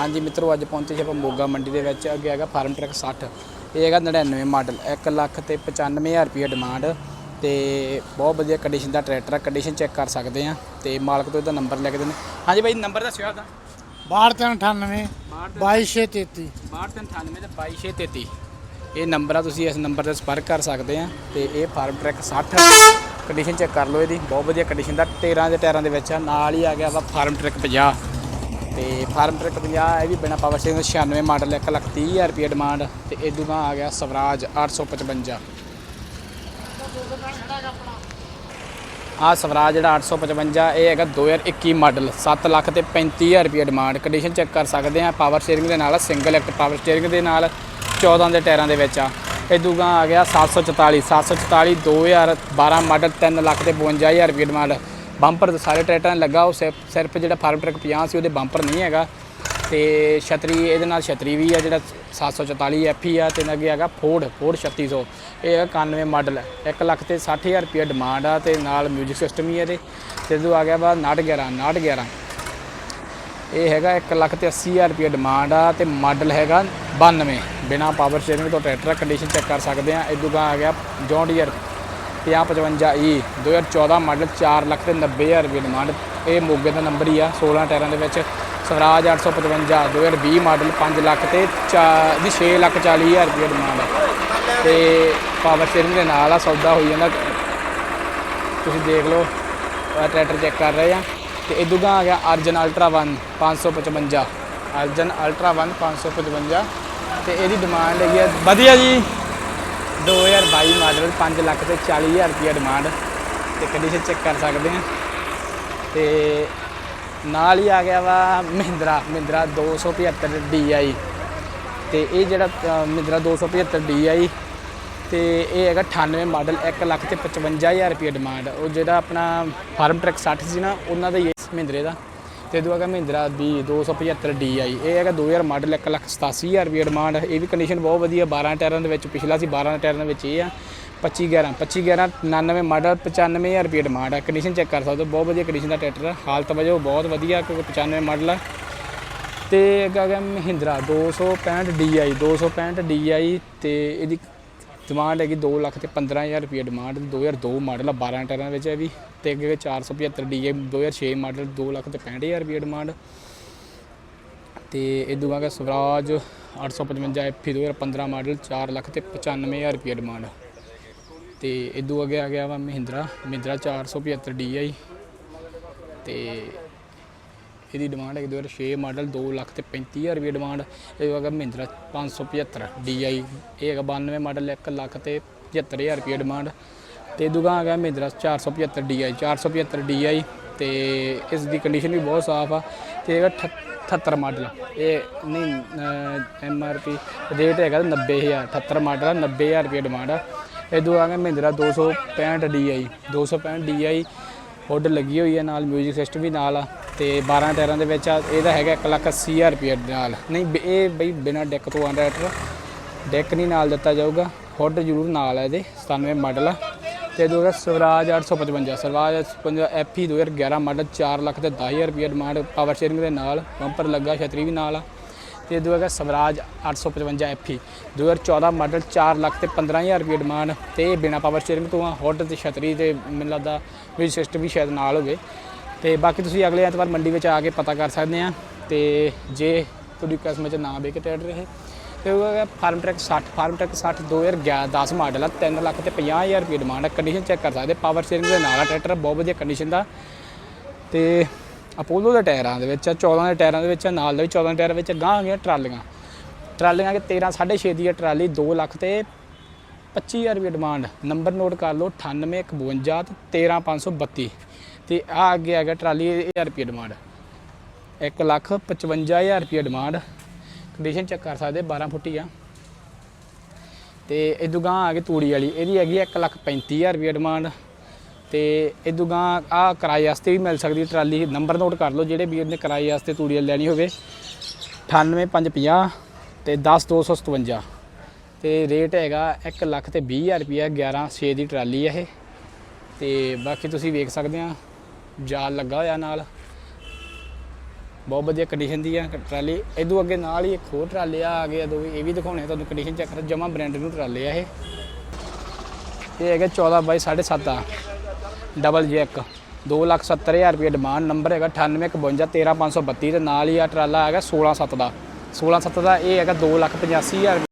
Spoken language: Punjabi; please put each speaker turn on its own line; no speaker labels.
ਹਾਂਜੀ ਮਿੱਤਰੋ ਅੱਜ ਪਹੁੰਚੇ ਜੀ ਆਪਾਂ ਮੋਗਾ ਮੰਡੀ ਦੇ ਵਿੱਚ। ਅੱਗੇ ਹੈਗਾ ਫਾਰਮ ਟਰੈਕ 60 ਇਹ ਹੈਗਾ 99 ਮਾਡਲ। 1 ਲੱਖ ਤੇ 95000 ਰੁਪਏ ਡਿਮਾਂਡ ਤੇ ਬਹੁਤ ਵਧੀਆ ਕੰਡੀਸ਼ਨ ਦਾ ਟਰੈਕਟਰ ਆ। ਕੰਡੀਸ਼ਨ ਚੈੱਕ ਕਰ ਸਕਦੇ ਆ ਤੇ ਮਾਲਕ ਤੋਂ ਇਹਦਾ ਨੰਬਰ ਲੈ ਕੇ ਦੇਣੇ ਹਾਂਜੀ ਬਾਈ ਨੰਬਰ ਦੱਸਿਓ ਆਪਦਾ।
6298 2233
6298 ਤੇ 2233 ਇਹ ਨੰਬਰ ਆ ਤੁਸੀਂ ਇਸ ਨੰਬਰ ਤੇ ਸੰਪਰਕ ਕਰ ਸਕਦੇ ਆ ਤੇ ਇਹ ਫਾਰਮ ਟਰੈਕ 60 ਕੰਡੀਸ਼ਨ ਚੈੱਕ ਕਰ ਲਓ ਇਹਦੀ। ਬਹੁਤ ਵਧੀਆ ਕੰਡੀਸ਼ਨ ਦਾ। 13 ਦੇ ਟਾਇਰਾਂ ਦੇ ਵਿੱਚ ਆ। ਨਾਲ ਹੀ ਆ ਗਿਆ ਵਾ ਫਾਰਮ ਟਰੈਕ 50 ਤੇ ਫਾਰਮ ਟਰੈਕ 50 ਇਹ ਵੀ ਬਿਨਾ ਪਾਵਰ ਸਟੀਅਰਿੰਗ 96 ਮਾਡਲ 1 ਲੱਖ 30000 ਰੁਪਏ ਡਿਮਾਂਡ ਤੇ ਇਹ ਗਾਂ ਆ ਗਿਆ ਸਵਰਾਜ 855 ਆ ਸਵਰਾਜ ਜਿਹੜਾ 855 ਇਹ ਹੈਗਾ 2021 ਮਾਡਲ 7 ਲੱਖ ਤੇ 35000 ਰੁਪਏ ਡਿਮਾਂਡ ਕੰਡੀਸ਼ਨ ਚੈੱਕ ਕਰ ਸਕਦੇ ਆ ਪਾਵਰ ਸਟੀਅਰਿੰਗ ਦੇ ਨਾਲ ਸਿੰਗਲ ਐਕਟ ਪਾਵਰ ਸਟੀਅਰਿੰਗ ਦੇ ਨਾਲ 14 ਦੇ ਟਾਇਰਾਂ ਦੇ ਵਿੱਚ ਆ। ਇਹ ਗਾਂ ਆ ਗਿਆ 744 744 2012 ਮਾਡਲ 3 ਲੱਖ ਤੇ 52000 ਰੁਪਏ ਡਿਮਾਂਡ ਬੰਪਰ ਸਾਰੇ ਟਰੈਕਟਰਾਂ ਨੂੰ ਲੱਗਾ, ਉਹ ਸਿਰਫ ਸਿਰਫ ਜਿਹੜਾ ਫਾਰਮ ਟਰੱਕ 50 ਸੀ, ਉਹਦੇ ਬੰਪਰ ਨਹੀਂ ਹੈਗਾ। ਤੇ ਛਤਰੀ, ਇਹਦੇ ਨਾਲ ਛਤਰੀ ਵੀ ਆ, ਜਿਹੜਾ 744 ਐਫਈ ਆ, ਤੇ ਅੱਗੇ ਹੈਗਾ ਫੋਰਡ ਫੋਰਡ 3600 ਇਹ ਹੈ 91 ਮਾਡਲ 1 ਲੱਖ ਤੇ 60000 ਰੁਪਏ ਡਿਮਾਂਡ ਆ, ਤੇ ਨਾਲ 뮤직 ਸਿਸਟਮ ਵੀ ਇਹਦੇ। ਤੇ ਜਦੋਂ ਆ ਗਿਆ ਵਾ 911 911 ਇਹ ਹੈਗਾ 1 ਲੱਖ ਤੇ 80000 ਰੁਪਏ ਡਿਮਾਂਡ ਆ, ਤੇ ਮਾਡਲ ਹੈਗਾ 92 ਬਿਨਾ ਪਾਵਰ ਸਟੀਅਰਿੰਗ ਤੋਂ ਟਰੈਕਟਰ ਕੰਡੀਸ਼ਨ ਚੈੱਕ ਕਰ ਸਕਦੇ ਆ। ਇਦੋਂ ਗਾ ਆ ਗਿਆ ਜੌਨ 5055 ਈ 2014 ਮਾਡਲ 4 ਲੱਖ ਤੇ 90000 ਰੁਪਏ ਡਿਮਾਂਡ ਇਹ ਮੋਗੇ ਦਾ ਨੰਬਰ ਹੀ ਆ 16 ਟਾਇਰਾਂ ਦੇ ਵਿੱਚ। ਸਵਰਾਜ 855 2020 ਮਾਡਲ 5 ਲੱਖ ਤੇ 4 ਦੀ 6 ਲੱਖ 40000 ਰੁਪਏ ਡਿਮਾਂਡ ਆ ਤੇ ਪਾਵਰ ਸਟੀਅਰਿੰਗ ਦੇ ਨਾਲ ਆ, ਸੌਦਾ ਹੋਈ ਜਾਂਦਾ। ਤੁਸੀਂ ਦੇਖ ਲਓ ਟਰੈਕਟਰ ਚੈੱਕ ਕਰ ਰਹੇ ਆ। ਤੇ ਇਹ ਗਾ ਆ ਗਿਆ, ਅਰਜਨ ਅਲਟਰਾ 1 555 ਅਰਜਨ ਅਲਟਰਾ 1 555 ਤੇ ਇਹਦੀ ਡਿਮਾਂਡ ਹੈਗੀ ਆ, ਵਧੀਆ ਜੀ। 2022 ਮਾਡਲ 5 ਲੱਖ ਤੇ 40000 ਰੁਪਏ ਡਿਮਾਂਡ ਤੇ ਕੰਡੀਸ਼ਨ ਚੈੱਕ ਕਰ ਸਕਦੇ ਆ ਤੇ ਨਾਲ ਹੀ ਆ ਗਿਆ ਵਾ ਮਹਿੰਦਰਾ ਮਹਿੰਦਰਾ 275 DI ਤੇ ਇਹ ਜਿਹੜਾ ਅ, ਮਹਿੰਦਰਾ 275 DI ਤੇ ਇਹ ਹੈਗਾ 98 ਮਾਡਲ 1 ਲੱਖ ਤੇ 55000 ਰੁਪਏ ਡਿਮਾਂਡ ਉਹ ਜਿਹੜਾ ਆਪਣਾ ਫਾਰਮ ਟਰੱਕ 60 ਸੀ ਨਾ ਉਹਨਾਂ ਦਾ ਹੀ ਇਸ ਮਹਿੰਦਰੇ ਦਾ। ਤੇ ਦੂਆ ਹੈਗਾ ਮਹਿੰਦਰਾ B 275 DI ਇਹ ਹੈਗਾ 2000 ਮਾਡਲ 1 ਲੱਖ 87000 ਰੁਪਏ ਡਿਮਾਂਡ ਇਹ ਵੀ ਕੰਡੀਸ਼ਨ ਬਹੁਤ ਵਧੀਆ 12 ਟਾਇਰਾਂ ਦੇ ਵਿੱਚ, ਪਿਛਲਾ ਸੀ 12 ਟਾਇਰਾਂ ਦੇ ਵਿੱਚ ਇਹ ਆ 25 11 25 11 99 ਮਾਡਲ 95000 ਰੁਪਏ ਡਿਮਾਂਡ ਆ। ਕੰਡੀਸ਼ਨ ਚੈੱਕ ਕਰ ਸਕਦੇ ਹੋ, ਬਹੁਤ ਵਧੀਆ ਕੰਡੀਸ਼ਨ ਦਾ ਟਰੈਕਟਰ ਆ। ਹਾਲਤ ਵਜੋਂ ਬਹੁਤ ਵਧੀਆ, ਕਿਉਂਕਿ 95 ਮਾਡਲ ਆ। ਤੇ ਅੱਗੇ ਆ ਗਿਆ ਮਹਿੰਦਰਾ 265 DI 265 DI ਤੇ ਇਹਦੀ ਡਿਮਾਂਡ ਹੈਗੀ 2 ਲੱਖ ਤੇ 15000 ਰੁਪਏ ਡਿਮਾਂਡ 2002 ਮਾਡਲ ਆ 12 ਟਾਇਰਾਂ ਵਿੱਚ ਹੈ ਵੀ। ਤੇ ਅੱਗੇ 475 DI 2006 ਮਾਡਲ 2 ਲੱਖ ਤੇ 65000 ਰੁਪਏ ਡਿਮਾਂਡ ਤੇ ਇਦੋਂ ਆ ਗਿਆ ਸਵਰਾਜ 855 FE 2015 ਮਾਡਲ 4 ਲੱਖ ਤੇ 95000 ਰੁਪਏ ਡਿਮਾਂਡ ਤੇ ਇਦੋਂ ਅੱਗੇ ਆ ਗਿਆ ਵਾ ਮਹਿੰਦਰਾ ਮਹਿੰਦਰਾ 475 DI ਤੇ ਇਹਦੀ ਡਿਮਾਂਡ ਹੈ 2006 ਮਾਡਲ 2 ਲੱਖ ਤੇ 35000 ਰੁਪਏ ਡਿਮਾਂਡ ਇਹ ਹੈਗਾ ਮਹਿੰਦਰਾ 575 DI ਇਹ ਹੈਗਾ 92 ਮਾਡਲ 1 ਲੱਖ ਤੇ 75000 ਰੁਪਏ ਡਿਮਾਂਡ ਤੇ ਦੁਗਾ ਆ ਗਿਆ ਮਹਿੰਦਰਾ 475 DI 475 DI ਤੇ ਇਸ ਦੀ ਕੰਡੀਸ਼ਨ ਵੀ ਬਹੁਤ ਸਾਫ਼ ਆ ਤੇ ਹੈਗਾ 78 ਮਾਡਲ ਇਹ ਨਹੀਂ ਐਮ ਆਰ ਪੀ ਰੇਟ ਹੈਗਾ 90000 78 ਮਾਡਲ ਆ 90000 ਰੁਪਏ ਡਿਮਾਂਡ ਆ। ਇਹ ਦੋ ਆ ਗਿਆ ਮਹਿੰਦਰਾ 265 DI 265 DI ਹੁੱਡ ਲੱਗੀ ਹੋਈ ਹੈ ਨਾਲ 뮤직 ਸਿਸਟਮ ਵੀ ਨਾਲ ਆ। ਤੇ 12 ਟਾਇਰਾਂ ਦੇ ਵਿੱਚ ਆ ਇਹਦਾ ਹੈਗਾ 180000 ਰੁਪਏ ਨਾਲ। ਨਹੀਂ, ਬ- ਇਹ ਬਈ ਬਿਨਾ ਡੈਕ ਤੋਂ ਆਂਦਾ ਟਰੈਕਟਰ ਡੈਕ ਨਹੀਂ ਨਾਲ ਦਿੱਤਾ ਜਾਊਗਾ। ਹੁੱਡ ਜ਼ਰੂਰ ਨਾਲ ਹੈ ਇਹਦੇ 97 ਮਾਡਲ ਆ। ਤੇ ਦੂਗਾ ਸਵਰਾਜ 855 ਸਵਰਾਜ 855 ਐਫਈ 2011 ਮਾਡਲ 4 ਲੱਖ ਤੇ 10000 ਰੁਪਏ ਡਿਮਾਂਡ ਪਾਵਰ ਸ਼ੇਅਰਿੰਗ ਦੇ ਨਾਲ ਬੰਪਰ ਲੱਗਾ, ਛਤਰੀ ਵੀ ਨਾਲ ਆ। ਤੇ ਦੂਆ ਹੈਗਾ ਸਵਰਾਜ 855 ਐਫਈ 2014 ਮਾਡਲ 4 ਲੱਖ ਤੇ 15000 ਰੁਪਏ ਡਿਮਾਂਡ ਤੇ ਇਹ ਬਿਨਾ ਪਾਵਰ ਸ਼ੇਅਰਿੰਗ ਤੋਂ ਆ, ਹੁੱਡ ਤੇ ਛਤਰੀ ਤੇ ਮੈਨੂੰ ਲੱਗਦਾ, ਵੀ ਸਿਸਟਮ ਵੀ ਸ਼ਾਇਦ ਨਾਲ ਹੋਵੇ। ਤੇ ਬਾਕੀ ਤੁਸੀਂ ਅਗਲੇ ਐਤਵਾਰ ਮੰਡੀ ਵਿੱਚ ਆ ਕੇ ਪਤਾ ਕਰ ਸਕਦੇ ਆ ਤੇ ਜੇ ਤੁਹਾਡੀ ਕਸਮ 'ਚ ਨਾ ਵੇਖ ਟਰੈਕਟਰ ਇਹ ਤੇ ਉਹ ਹੈਗਾ Farmtrac 60 Farmtrac 60 2011 10 model ਆ 3 ਲੱਖ ਤੇ 50000 ਰੁਪਏ ਡਿਮਾਂਡ ਆ। ਕੰਡੀਸ਼ਨ ਚੈੱਕ ਕਰ ਸਕਦੇ ਪਾਵਰ ਸਟੀਅਰਿੰਗ ਦੇ ਨਾਲ ਆ ਟਰੈਕਟਰ ਬਹੁਤ ਵਧੀਆ ਕੰਡੀਸ਼ਨ ਦਾ। ਤੇ ਅਪੋਲੋ ਦੇ ਟਾਇਰਾਂ ਦੇ ਵਿੱਚ ਆ 14 ਦੇ ਟਾਇਰਾਂ ਦੇ ਵਿੱਚ ਆ, ਨਾਲ ਦੇ ਵੀ 14 ਟਾਇਰਾਂ ਵਿੱਚ ਗਾਂ ਆ ਗਈਆਂ ਟਰਾਲੀਆਂ। ਟਰਾਲੀਆਂ ਕੇ 13 6.5 ਦੀ ਆ ਟਰਾਲੀ 2 ਲੱਖ ਤੇ 25000 ਰੁਪਏ ਡਿਮਾਂਡ ਨੰਬਰ ਨੋਟ ਕਰ ਲਓ 9851 ਤੇ 13532 ਤੇ ਆ ਅੱਗੇ ਆ ਗਿਆ ਟਰਾਲੀ 1000 ਰੁਪਏ ਡਿਮਾਂਡ 1 ਲੱਖ 55000 ਰੁਪਏ ਡਿਮਾਂਡ ਕੰਡੀਸ਼ਨ ਚੈੱਕ ਕਰ ਸਕਦੇ 12 ਫੁੱਟੀ ਆ। ਤੇ ਇਦੋਂ ਗਾਂ ਆ ਗਈ ਤੂੜੀ ਵਾਲੀ, ਇਹਦੀ ਹੈਗੀ 1 ਲੱਖ 35000 ਰੁਪਏ ਡਿਮਾਂਡ ਤੇ ਇਦੋਂ ਗਾਂ ਆ ਕਿਰਾਏ ਵਾਸਤੇ ਵੀ ਮਿਲ ਸਕਦੀ ਟਰਾਲੀ ਨੰਬਰ ਨੋਟ ਕਰ ਲਓ, ਜਿਹੜੇ ਵੀਰ ਨੇ ਕਿਰਾਏ ਵਾਸਤੇ ਤੂੜੀ ਵਾਲੀ ਲੈਣੀ ਹੋਵੇ। 98550 ਤੇ 10257 ਤੇ ਰੇਟ ਹੈਗਾ 1 ਲੱਖ ਤੇ 20000 ਰੁਪਏ 11 6 ਦੀ ਟਰਾਲੀ ਹੈ ਇਹ। ਤੇ ਬਾਕੀ ਤੁਸੀਂ ਵੇਖ ਸਕਦੇ ਆ। ਜਾਲ ਲੱਗਾ ਹੋਇਆ ਨਾਲ। ਬਹੁਤ ਵਧੀਆ ਕੰਡੀਸ਼ਨ ਦੀ ਆ, ਟਰਾਲੀ। ਇਦੋਂ ਅੱਗੇ ਨਾਲ ਹੀ ਇੱਕ ਹੋਰ ਟਰਾਲੇ ਆ ਗਏ ਦੋ ਇਹ ਵੀ ਦਿਖਾਉਣੇ ਆ ਤੁਹਾਨੂੰ ਕੰਡੀਸ਼ਨ ਚੈੱਕ ਕਰ। ਜਮਾ ਬ੍ਰਾਂਡ ਨੂੰ ਟਰਾਲੇ ਆ ਇਹ। ਇਹ ਹੈਗਾ 14 ਬਾਈ 7.5 ਆ। ਡਬਲ ਜੈਕ 270000 ਰੁਪਏ ਡਿਮਾਂਡ ਨੰਬਰ ਹੈਗਾ 9851 13532 ਤੇ ਨਾਲ ਹੀ ਆ ਟਰਾਲਾ ਹੈਗਾ 167 ਦਾ। 167 ਦਾ ਇਹ ਹੈਗਾ 285000